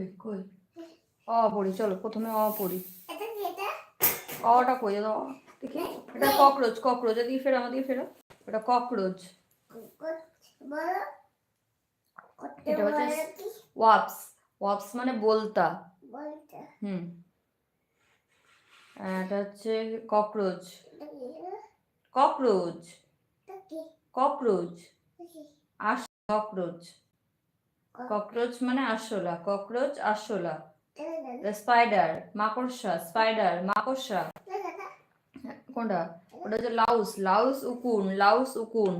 কই? কই অ পড়ি চলো প্রথমে অ পড়ি। অটা কই দাও দেখি। এটা ককরোচ ককরোচ এদিকে ফেরো আমাদের ফেরো। এটা ককরোচ। এটা হচ্ছে ওয়াপস। ওয়াপস মানে বলতা। হুম। এটা হচ্ছে ককরোচ। ককরোচ। ককরোচ। আস ককরোচ। ককরোচ মানে আরশোলা ককরোচ আরশোলা স্পাইডার মাকড়সা স্পাইডার মাকড়সা কোনটা ওটা হচ্ছে লাউস লাউস উকুন লাউস উকুন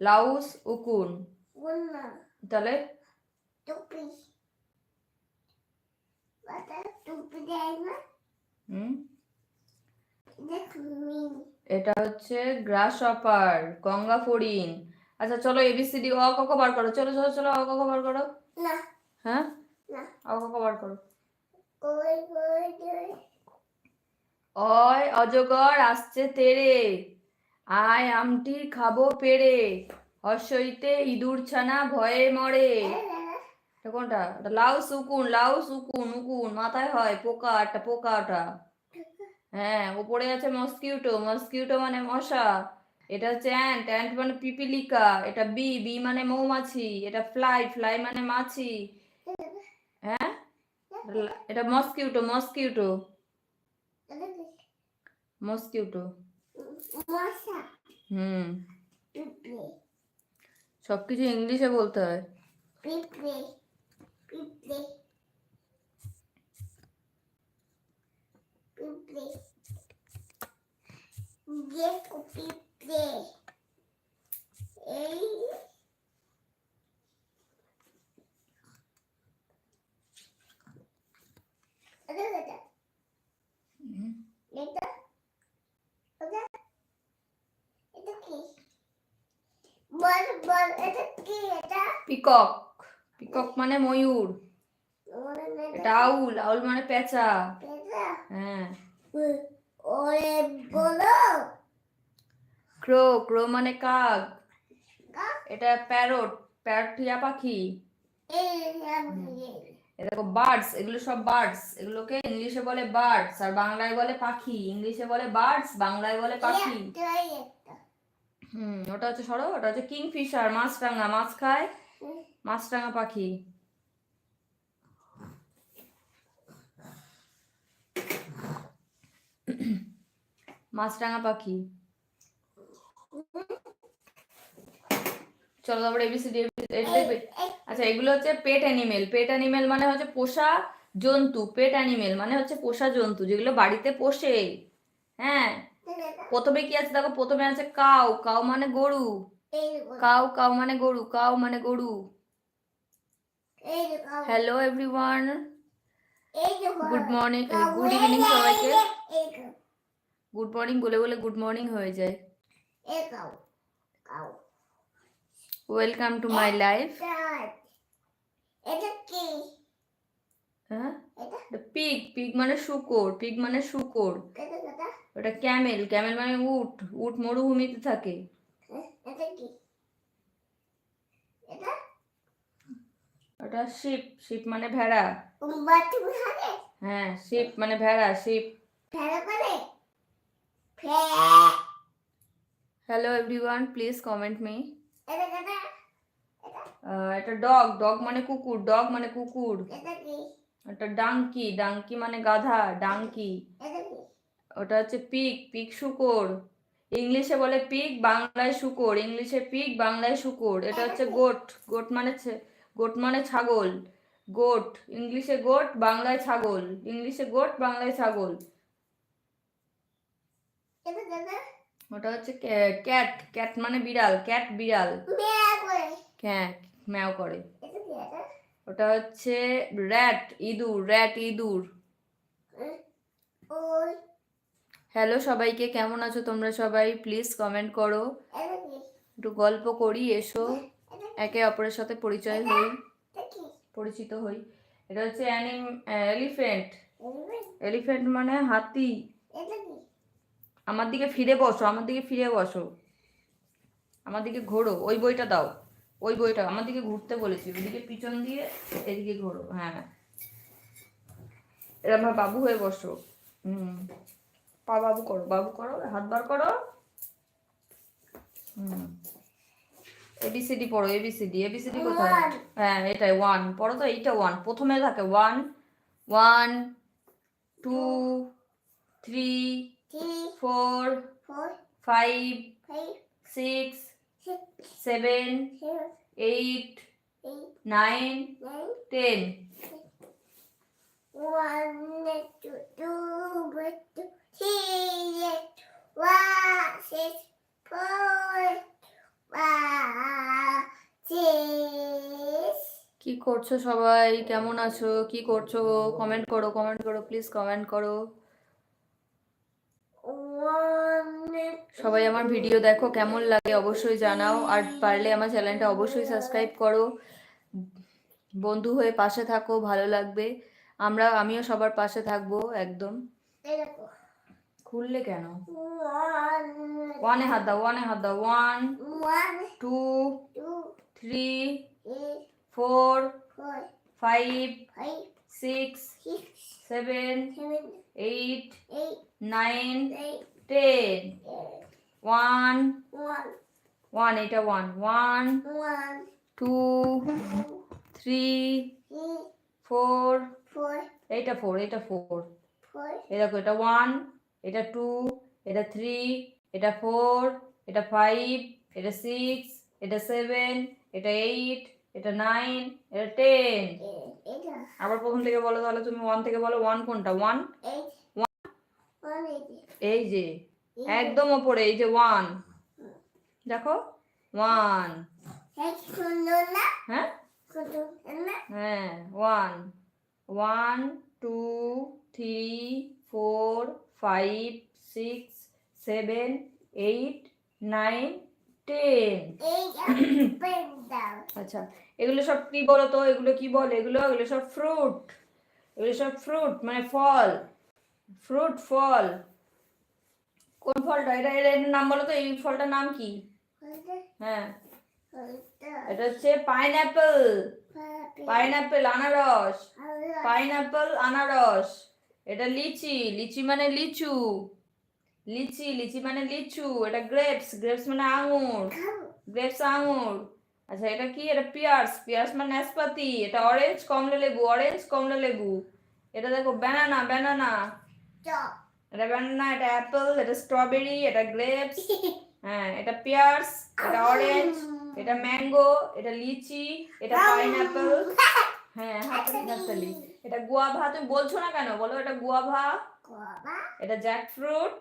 লাউস উকুন তাহলে টুপি টুপি দেয় না হুম এটা হচ্ছে গ্রাস অপার গঙ্গা ফড়িং আচ্ছা চলো এবিসিডি অ ক খ বার করো। চলো চলো চলো অ ক খ বার করো। না। হ্যাঁ? না। অ ক খ বার করো। অয় অজগর আসছে তেরে। আয় আমটি খাব পেরে। হর্ষইতে ইঁদুর ছানা ভয়ে মরে। কোনটা? এটা লাউস উকুন লাউস উকুন উকুন। মাথায় হয় পোকা একটা পোকা ওটা। হ্যাঁ উপরে আছে মস্কিউটো। মস্কিউটো মানে মশা। এটা হচ্ছে অ্যান্ট অ্যান্ট মানে পিপিলিকা এটা বি বি মানে মৌমাছি এটা ফ্লাই ফ্লাই মানে মাছি। হ্যাঁ? এটা মস্কিউটো মস্কিউটো। মস্কিউটো। হুম। সবকিছু ইংলিশে বলতে হয়। এটা পিকক পিকক মানে ময়ূর। এটা আউল আউল মানে পেঁচা। হ্যাঁ। বলো। ক্রো ক্রো মানে কাক? এটা প্যারট প্যারট টিয়া পাখি। দেখো, বার্ডস, এগুলো সব বার্ডস। এগুলোকে ইংলিশে বলে বার্ডস, আর বাংলায় বলে পাখি। ইংলিশে বলে বার্ডস, বাংলায় বলে পাখি। হুম, ওটা হচ্ছে সরো, ওটা হচ্ছে কিংফিশার, মাছরাঙা। মাছ খায় মাছরাঙা পাখি। মাছরাঙা পাখি। চলো তারপরে এবিসিডি আচ্ছা এগুলো হচ্ছে পেট অ্যানিমেল পেট অ্যানিমেল মানে হচ্ছে পোষা জন্তু। পেট অ্যানিমেল মানে হচ্ছে পোষা জন্তু যেগুলো বাড়িতে পোষে। হ্যাঁ? প্রথমে কি আছে দেখো? প্রথমে আছে কাউ। কাউ মানে গরু। কাউ কাউ মানে গরু। কাউ মানে গরু। Hello everyone good morning good evening সবাইকে। গুড মর্নিং বলে বলে গুড মর্নিং হয়ে যায়। Welcome to my life pig pig মানে শুকর পিগ মানে শুকর। ওটা ক্যামেল ক্যামেল মানে উট উট মরুভূমিতে থাকে। ওটা শিপ শিপ মানে ভেড়া। হ্যাঁ শিপ মানে ভেড়া শিপ ফে hello everyone please comment me এটা ডগ ডগ মানে কুকুর ডগ মানে কুকুর। এটা ডাঙ্কি ডাঙ্কি মানে গাধা ডাঙ্কি ওটা হচ্ছে পিক পিক শুকর। ইংলিশে বলে পিক বাংলায় শুকর। ইংলিশে পিক বাংলায় শুকর। এটা হচ্ছে গোট গোট মানে গোট মানে ছাগল। গোট ইংলিশে গোট বাংলায় ছাগল। ইংলিশে গোট বাংলায় ছাগল। ওটা হচ্ছে ক্যাট ক্যাট মানে বিড়াল ক্যাট বিড়াল। হ্যাঁ ম্যাও করে। ওটা হচ্ছে র্যাট ইঁদুর র্যাট ইঁদুর। হ্যালো সবাইকে কেমন আছো তোমরা সবাই? প্লিজ কমেন্ট করো। একটু গল্প করি এসো। একে অপরের সাথে পরিচয় হই। পরিচিত হই। এটা হচ্ছে অ্যানিম এলিফেন্ট এলিফেন্ট মানে হাতি। আমার দিকে ফিরে বসো আমার দিকে ফিরে বসো। আমার দিকে ঘোরো ওই বইটা দাও ওই বইটা আমার দিকে ঘুরতে বলেছি ওইদিকে পিছন দিয়ে এদিকে ঘোরো হ্যাঁ এরা আমার বাবু হয়ে বসো। হুম পা বাবু করো বাবু করো হাত বার করো। হুম এবিসিডি পড়ো এবিসিডি এবিসিডি কোথায়. হ্যাঁ এটাই ওয়ান পড়ো তো এইটা ওয়ান প্রথমে থাকে one one two three three, four four, five five, six six, seven seven, eight eight, nine nine, ten one, two, two, two, three, one, six, four, one, six. কি করছ সবাই কেমন আছো কি করছ কমেন্ট করো কমেন্ট করো প্লিজ কমেন্ট করো One, সবাই আমার ভিডিও দেখো, কেমন লাগে অবশ্যই জানাও। আর পারলে আমার চ্যানেলটা অবশ্যই সাবস্ক্রাইব করো। বন্ধু হয়ে পাশে থাকো, ভালো লাগবে। আমরা, আমিও সবার পাশে থাকব, একদম। খুললে কেন? ওয়ানে হাত দাও, ওয়ানে হাত দাও। One, two, three, four, five, six, seven, eight, nine ten ten. One One, one এটা one one one, two two, three three, four এইটা ফোর এটা ফোর four, এই দেখো এটা ওয়ান এটা টু এটা থ্রি এটা ফোর এটা ফাইভ এটা সিক্স এটা সেভেন এটা এইট এটা নাইন এটা টেন আবার প্রথম থেকে বলো তাহলে তুমি ওয়ান থেকে বলো ওয়ান কোনটা? ওয়ান এই যে একদম ওপরে এই যে ওয়ান দেখো ওয়ান? হ্যাঁ? হ্যাঁ one one two three four five six seven eight nine ten. আচ্ছা এগুলো সব কি বলো তো এগুলো কি বলে? এগুলো এগুলো সব ফ্রুট এগুলো সব ফ্রুট মানে ফল। ফ্রুট ফল কোন ফলটা? এটা এটার নাম বলো তো এই ফলটার নাম কি? হ্যাঁ। এটা হচ্ছে পাইনঅ্যাপেল puppy, পাইনঅ্যাপেল আনারস। পাইনঅ্যাপেল আনারস। এটা লিচি। লিচি মানে লিচু। লিচি লিচি মানে লিচু। এটা গ্রেপস। গ্রেপস মানে আঙুর। গ্রেপস আঙুর। আচ্ছা এটা কি? এটা পিয়ার্স। পিয়ার্স মানে নাশপাতি। এটা অরেঞ্জ কমলা লেবু। অরেঞ্জ কমলা লেবু। এটা দেখো ব্যানানা ব্যানানা. এটা ব্যানানা এটা অ্যাপেল এটা স্ট্রবেরি এটা গ্রেপস হ্যাঁ এটা পিয়ার্স এটা অরেঞ্জ এটা ম্যাঙ্গো এটা লিচি এটা পাইনঅ্যাপেল হ্যাঁ হাততালি এটা গুয়াভা তুমি বলছো না কেন? বলো এটা গুয়াভা এটা জ্যাকফ্রুট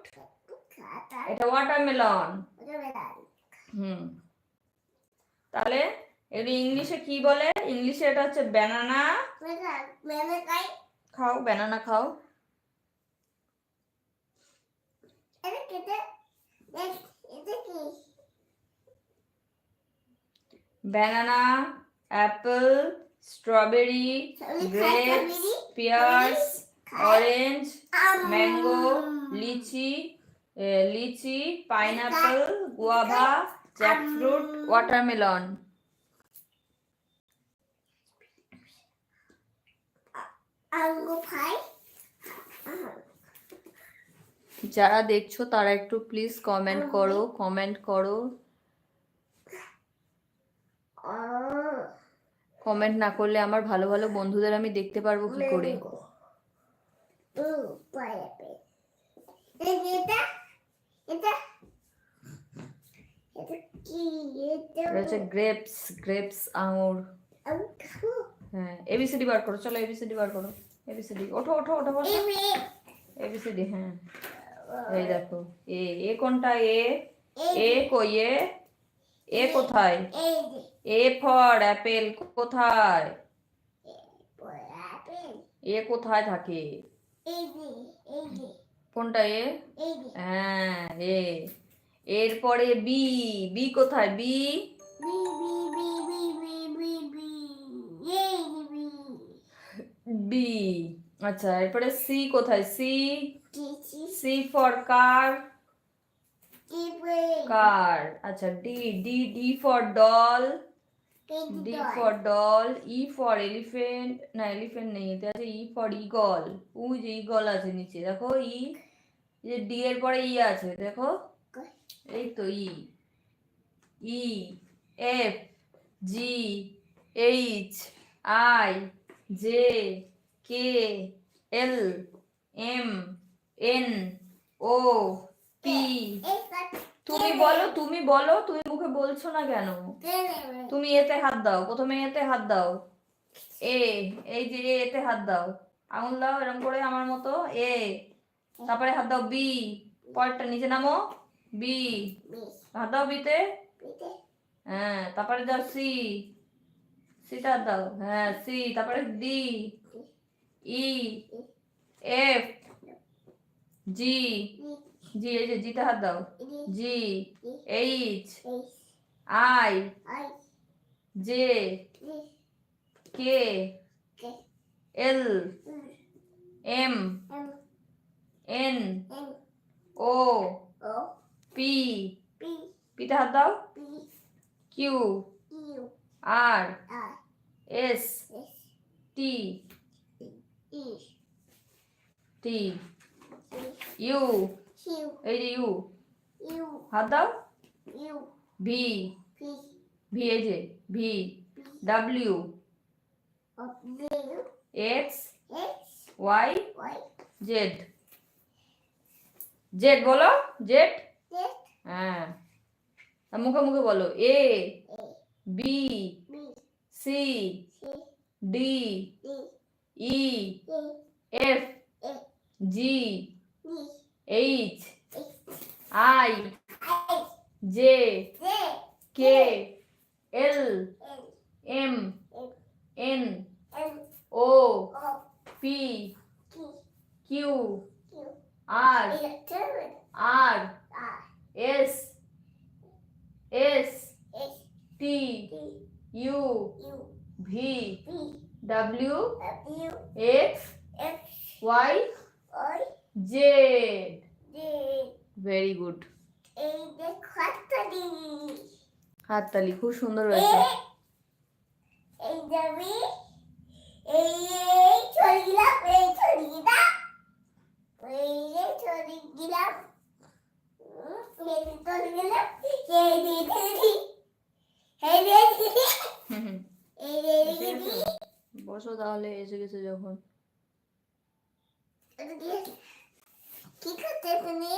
kata, এটা ওয়াটারমেলন. হুম। তাহলে এগুলো ইংলিশে কি বলে? ইংলিশে এটা হচ্ছে ব্যানানা খাও ব্যানানা খাও এটা কেটে, next, এটা কি? Banana apple strawberry grapes pears orange mango litchi litchi pineapple guava jackfruit watermelon Mango pie. যারা দেখছ তারা একটু প্লিজ কমেন্ট করো কমেন্ট করো। কমেন্ট না করলে আমার ভালো ভালো বন্ধুদের আমি দেখতে পারব কি করে? গ্রেপস গ্রেপস আঙুর। হ্যাঁ এবিসিডি বার করো চলো এবিসিডি বার করো। এবিসিডি ওঠো ওঠো ওঠো বসো। এবে এবিসিডি হ্যাঁ। এই দেখো। এ এ কোনটা? এ এ কই এ? এ কোথায়? এ ফর অ্যাপেল কোথায়? এ কোথায় থাকে? কোনটা এ? হ্যাঁ এ। এরপরে বি বি কোথায়? বি বি আচ্ছা এরপরে সি কোথায়? C C for car car আচ্ছা D D D for doll D for doll E for elephant না এলিফেন্ট নেই এতে আছে ই ফর ইগল ওই যে ইগল আছে নিচে দেখো ই যে ডি এর পরে ই আছে দেখো? এই তো E E F G H I J K L M N O P তুমি বলো তুমি বলো, তুমি মুখে বলছো না কেন? তুমি এতে হাত দাও, প্রথমে এতে হাত দাও। এ এই যে এতে হাত দাও। আঙুল দাও এরকম করে আমার মতো। এ তারপরে হাত দাও বি পরেরটা নিচে নামো। বি হাত দাও বিতে হ্যাঁ তারপরে দাও সি সিটা দাও। হ্যাঁ সি তারপরে ডি ই এফ জি। জি, এই যে জিতে হাত দাও। G. H. I. J. K. L. M. N. O. P. পিতে হাত দাও। Q. R. S. T. T. U. এই যে ইউ। U. হাত দাও। ভি। ভি। এই যে V. B. W. X. Y. Z. Z বলো জেড? হ্যাঁ। মুখে মুখে বলো। A B. C. D. E. F. G. H X. I I. J Z. K L N. M M. N N. O O. P P. Q Q. R Electric. R R. S S S. T T. U U. V V. W W. X X. Y Y. Z. Very good হাততালি খুব সুন্দর হয়েছে? বসো তাহলে এসে গেছে যখন। কি করতে তুমি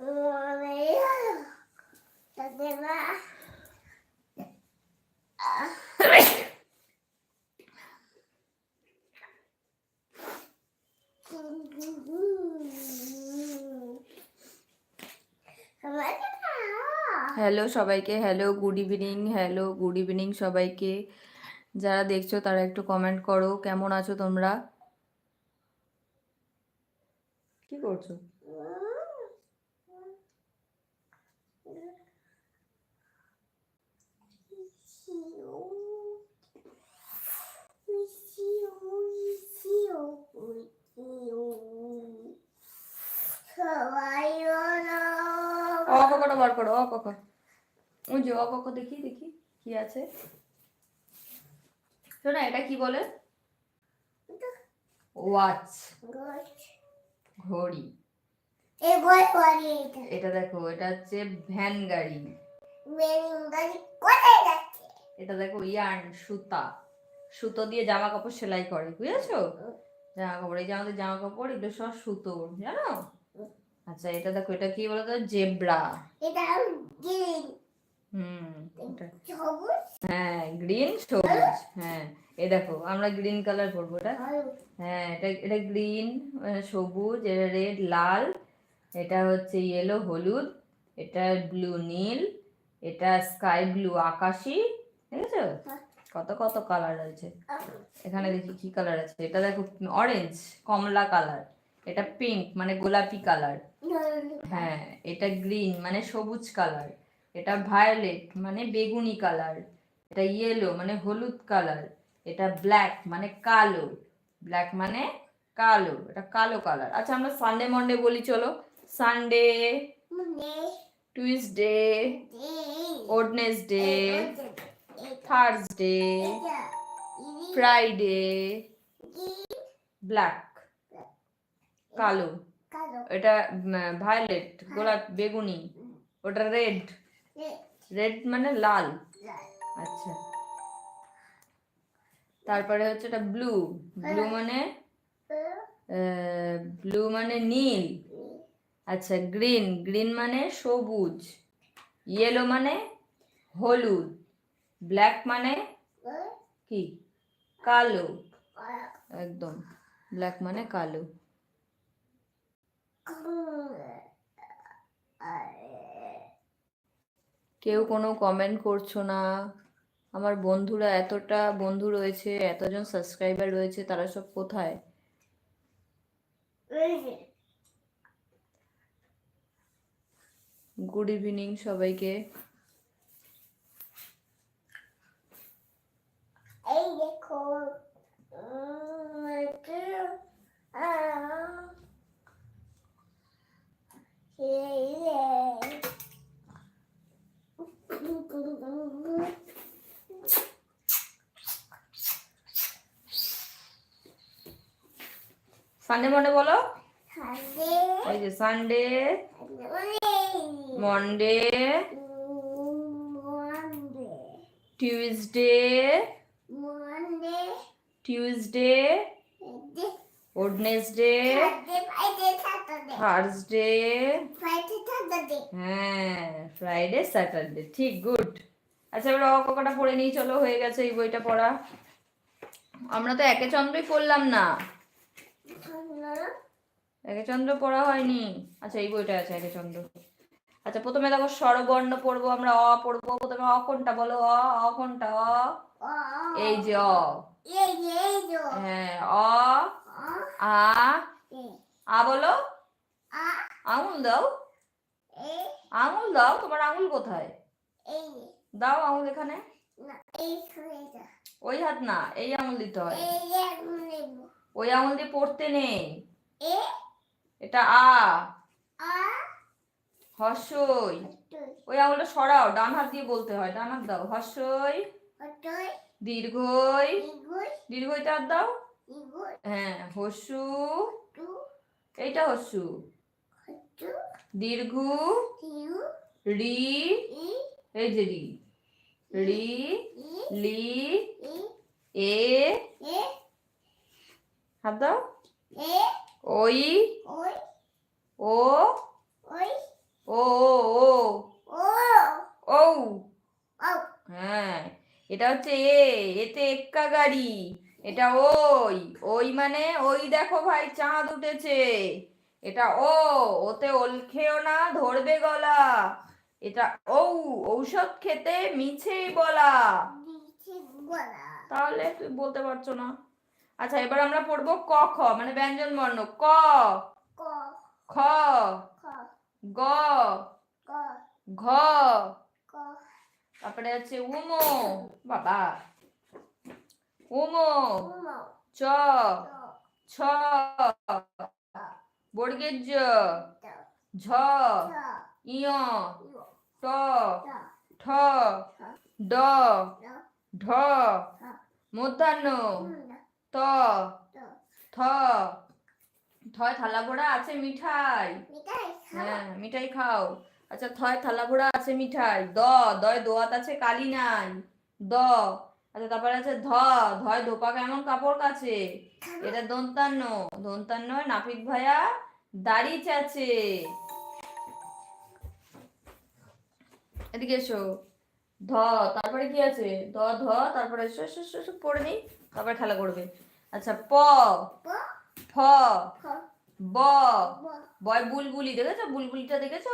মনে হলো তাতে মা আমার কথা হ্যালো সবাইকে hello good evening hello good evening সবাইকে। যারা দেখছ তারা একটু কমেন্ট করো, কেমন আছো তোমরা? কি করছ? বার করো অকক ওই যে অকক দেখি দেখি কি আছে। শোনা এটা কি বলে? ওয়াচ। ঘড়ি। এটা। দেখো এটা হচ্ছে ভ্যান গাড়ি। কোথায় যাচ্ছে? এটা দেখো ইয়ার্ন সুতা। সুতো দিয়ে জামা কাপড় সেলাই করে বুঝেছ? জামা কাপড় এই যে আমাদের জামা কাপড় এগুলো সব সুতো জানো? আচ্ছা এটা দেখো এটা কি বলতো? জেব্রা। এটা গ্রিন হুম সবুজ? হ্যাঁ গ্রিন সবুজ। হ্যাঁ এই দেখো আমরা গ্রিন কালার করব এটা। হ্যাঁ এটা এটা গ্রিন সবুজ এটা রেড লাল। এটা হচ্ছে ইয়েলো হলুদ। এটা ব্লু নীল। এটা স্কাই ব্লু আকাশি। দেখেছ? হ্যাঁ। কত কত কালার আছে এখানে দেখি কি কালার আছে। এটা দেখো অরেঞ্জ কমলা কালার এটা পিঙ্ক মানে গোলাপি কালার হ্যাঁ এটা গ্রিন মানে সবুজ কালার এটা ভায়োলেট মানে বেগুনি কালার এটা ইয়েলো মানে হলুদ কালার এটা ব্ল্যাক মানে কালো। ব্ল্যাক মানে কালো, এটা কালো কালার আচ্ছা আমরা সানডে মন্ডে বলি, চলো। Sunday Tuesday Wednesday Thursday Friday black কালো। এটা ভায়োলেট গোলাপ বেগুনি। ওটা রেড রেড মানে লাল। আচ্ছা। তারপরে হচ্ছে এটা ব্লু ব্লু মানে ব্লু মানে নীল। আচ্ছা গ্রিন গ্রিন মানে সবুজ। ইয়েলো মানে হলুদ। ব্ল্যাক মানে কি? কালো। একদম। ব্ল্যাক মানে কালো। কেউ কোনো কমেন্ট করছ না। আমার বন্ধুরা এতটা বন্ধু রয়েছে, এতজন সাবস্ক্রাইবার রয়েছে, তারা সব কোথায়? গুড ইভিনিং সবাইকে এই দেখো উম, একটু, আহ, এই রে। সানডে মন্ডে বলো? ওই যে Sunday Monday Tuesday Friday, Wednesday Thursday হ্যাঁ ফ্রাইডে স্যাটারডে ঠিক গুড আচ্ছা এবার অ কটা পড়ে নিই চলো হয়ে গেছে এই বইটা পড়া। আমরা তো একে চন্দ্রই পড়লাম না। একে চন্দ্র পড়া হয়নি। আচ্ছা এই বইটা আছে একে চন্দ্র আচ্ছা প্রথমে দেখো স্বরবর্ণ পড়ব আমরা অ পড়ব। প্রথমে অ কোনটা বলো? অ অ কোনটা? অ? এই যে অ। হ্যাঁ অ আ, আ বলো। আঙুল দাও। আঙুল দাও তোমার আঙুল কোথায়? দাও আঙুল এখানে। ওই হাত না এই আঙুল দিতে হয়। ওই আঙুল দিয়ে পড়তে নেই। এটা আ। হর্ষই। ওই আঙুলটা সরাও ডান হাত দিয়ে বলতে হয় ডান হাত দাও। হর্ষই। দীর্ঘই। ইগুই, দীর্ঘইতে হাত দাও। হ্যাঁ হস্যু এইটা হস্যু দীর্ঘ। রি। এই যে রি। রি। লি। এ। হাত দাও। ওই ও ও ও হ্যাঁ এটা হচ্ছে এ এতে এক্কা গাড়ি এটা ওই ওই মানে ওই দেখো ভাই চাঁদ উঠেছে এটা ও ওতে ওল খেও না ধরবে গলা এটা ঔ ঔষধ খেতে মিছেই বলা। তাহলে তুই বলতে পারছ না। আচ্ছা এবার আমরা পড়ব ক খ মানে ব্যঞ্জন বর্ণ। ক। খ। গ। ঘ। তারপরে আছে উমো। বাবা। উমো। চ। ছ। বর্গের জ। ঝ। ইয়। ট। ঠ। ড। ঢ। মধ্যাহ্ন। ত। থ থয় থালা ভরা আছে মিঠাই। হ্যাঁ মিঠাই খাও। আচ্ছা থয় থালা ভরা আছে মিঠাই। দ দয় দোয়াত আছে কালি নাই। দ। আচ্ছা তারপরে আছে ধ ধয় ধোপা কেমন কাপড় কাছে এটা দন্তান্ন। দন্তান্ন নাপিত ভাইয়া দাড়ি চাচে। এদিকে এসো। ধ তারপরে কি আছে? দ ধ তারপরে এসো এসো, এসো পড়ে নিই। তারপরে খেলা করবে? আচ্ছা প। ফ। ব। বয় বুলবুলি দেখেছ? বুলবুলিটা দেখেছ?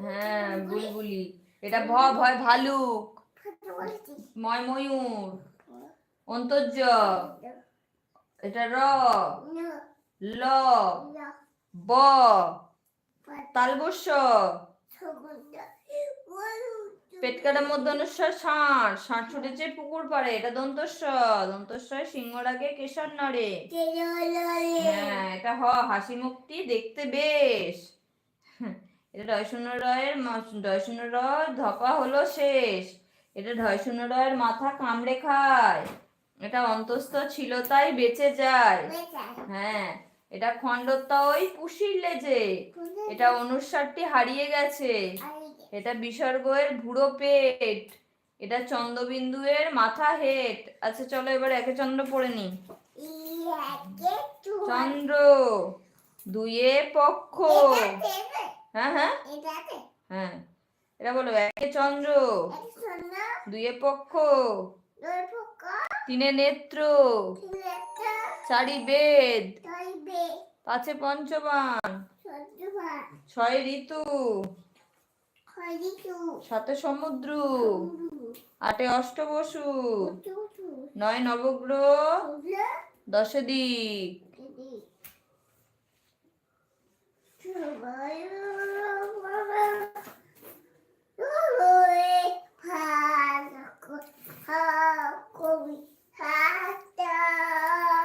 হ্যাঁ বুলবুলি, এটা ভ। ভয় ভালুক। ময় ময়ূর অন্তর্য। এটা র। ল, ব। তালবস্য পেট কাটা মধ্যানুস্বর ষাঁড়। ষাঁড় ছুটেছে পুকুর পাড়ে এটা দন্তস্ব দন্তস্বয় সিংহরাগে কেশর নড়ে। ল, এটা হ হাসি মুখটি দেখতে বেশ। এটা রয়ের ধপা হলো শেষ। এটা ঢয় রয়ের মাথা কামড়ে খায়। এটা অন্তস্থ ছিল তাই বেঁচে যায়। হ্যাঁ এটা খণ্ডতা ওই পুষির লেজে এটা অনুস্বারটি হারিয়ে গেছে। এটা বিসর্গের ভুড়ো পেট, এটা চন্দ্রবিন্দু এর মাথা হেট। আচ্ছা চলো এবার একে চন্দ্র পড়ে নি চন্দ্র দুয়ে পক্ষ। হ্যাঁ হ্যাঁ। হ্যাঁ। এটা বলো, একে চন্দ্র দুয়ে পক্ষ। তিনে নেত্র। চারি বেদ। পাঁচে পঞ্চবান। ছয় ঋতু। সাতে সমুদ্র আটে অষ্টবসু, নয় নবগ্রহ দশে দিক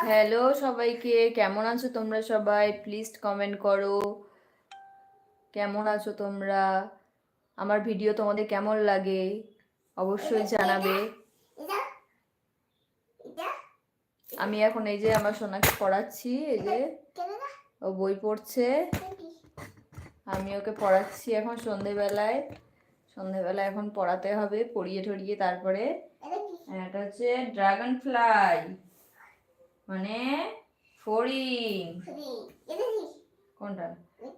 হ্যালো সবাইকে, কেমন আছো তোমরা সবাই? প্লিজ কমেন্ট করো। কেমন আছো তোমরা? আমার ভিডিও তোমাদের কেমন লাগে অবশ্যই জানাবে। আমি এখন এই যে আমার সোনাকে পড়াচ্ছি, এই যে ও বই পড়ছে। আমি ওকে পড়াচ্ছি এখন সন্ধেবেলায়। সন্ধেবেলায় এখন পড়াতে হবে, পড়িয়ে ঠড়িয়ে তারপরে। এটা হচ্ছে ড্রাগন ফ্লাই মানে ফড়িং কোনটা?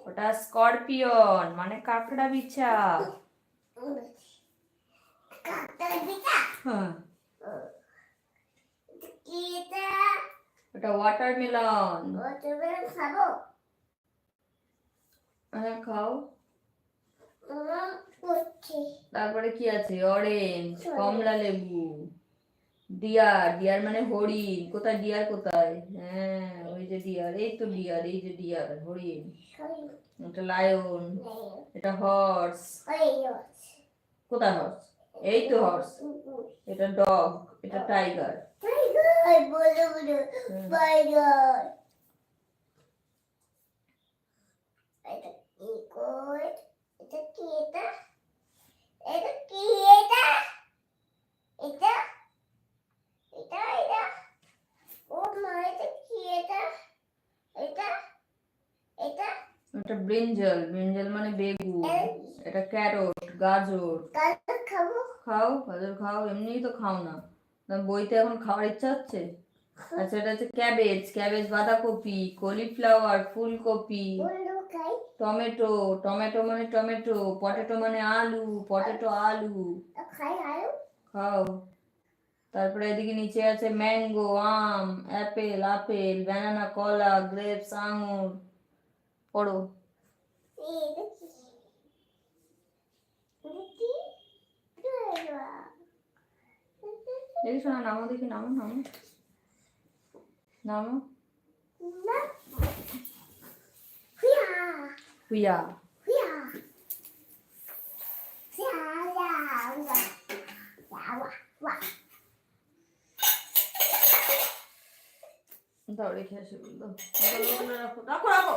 ওটা স্করপিয়ন মানে কাঁকড়া বিছা। হ্যাঁ। ওটা ওয়াটারমেলন খাব হ্যাঁ খাও তারপরে কি আছে? অরেঞ্জ কমলা লেবু। ডিয়ার ডিয়ার মানে হরিণ। কোথায় ডিয়ার কোথায়? হ্যাঁ ওই যে ডিয়ার এই তো ডিয়ার এই যে ডিয়ার হরিণ। এটা লায়ন, এটা হর্স। কোথায় হর্স? এই তো হর্স। এটা ডগ, এটা টাইগার। এটা কি এটা? এটা কি এটা? এটা এটা ও মা এটা কি এটা এটা? এটা? এটা ব্রিঞ্জল ব্রিঞ্জল মানে বেগুন এটা ক্যারট গাজর। খাব? খাও গাজর খাও এমনিই তো খাও না। বইতে এখন খাওয়ার ইচ্ছা হচ্ছে? আচ্ছা এটা হচ্ছে ক্যাবেজ ক্যাবেজ বাঁধাকপি কলিফ্লাওয়ার ফুলকপি। টমেটো টমেটো মানে টমেটো পটেটো মানে আলু পটেটো আলু। খাই খাও। তারপরে এদিকে নিচে আছে ম্যাঙ্গো আম অ্যাপেল আপেল ব্যানানা কলা গ্রেপস আঙুর। পড়ো। দেখি শোনা, নামো, দেখি নামো নামো। নামো। হুয়া হুইয়া। দাও রেখে আসি রাখো রাখো রাখো।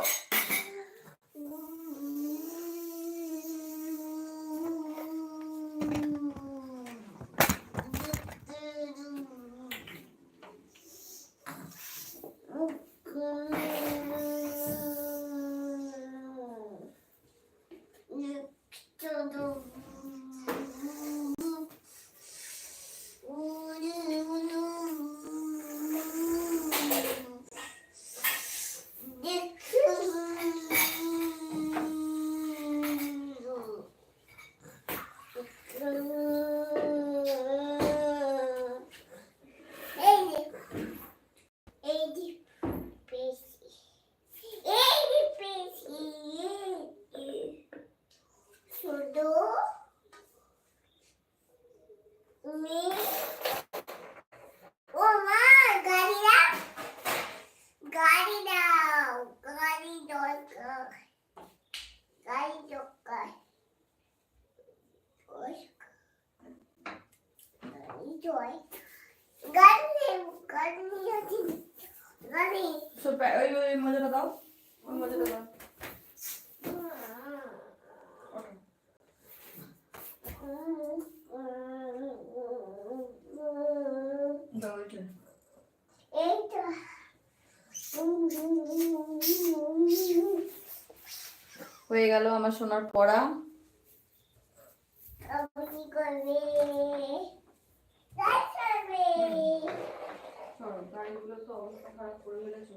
আমার সোনার পড়া। গাড়িগুলো তো অবস্থা খারাপ করে ফেলেছো।